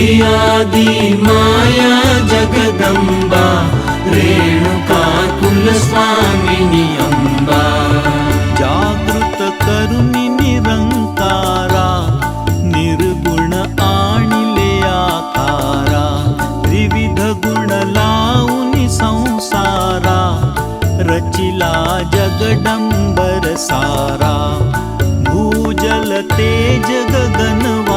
आदि माया जगदम्बा रेणुका कुलस्वामिनि अम्बा जागृत करुणी निरंकारा निर्गुण आणिले आकारा त्रिविध गुण लावून संसारा रचिला जगडंबर सारा भूजल तेज गगनवारा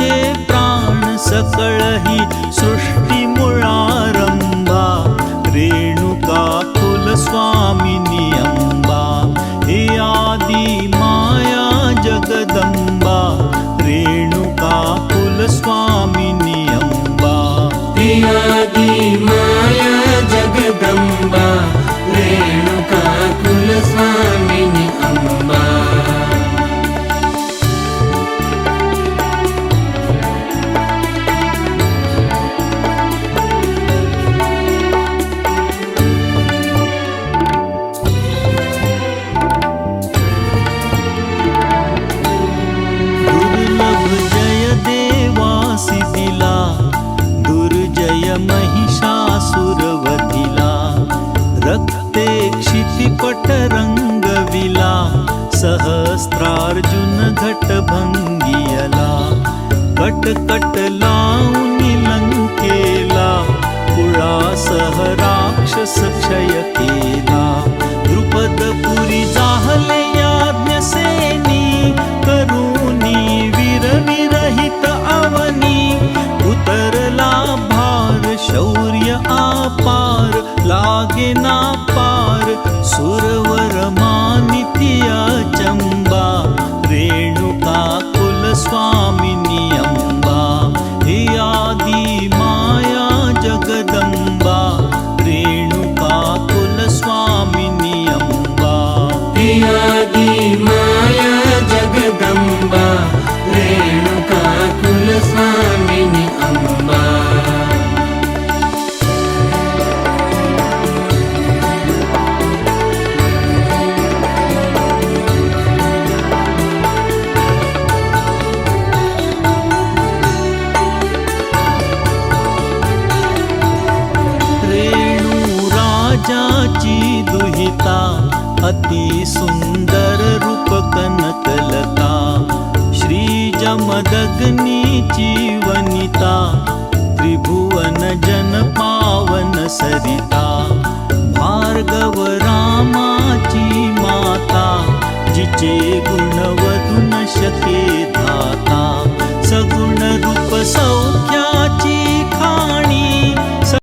प्राण सकळही सृष्टी मुळारंभा रेणुका महिषासुरवधिला रक्ते क्षितिपट रंगविला सहस्त्रार्जुन घट भंगियला। कट कट लावून लंकेला। कुळासह राक्षस केला पार सुरवर अति सुंदर सुन्दर रूपकनकलता श्रीजमदग्नि जीवनिता त्रिभुवन जन पावन सरिता।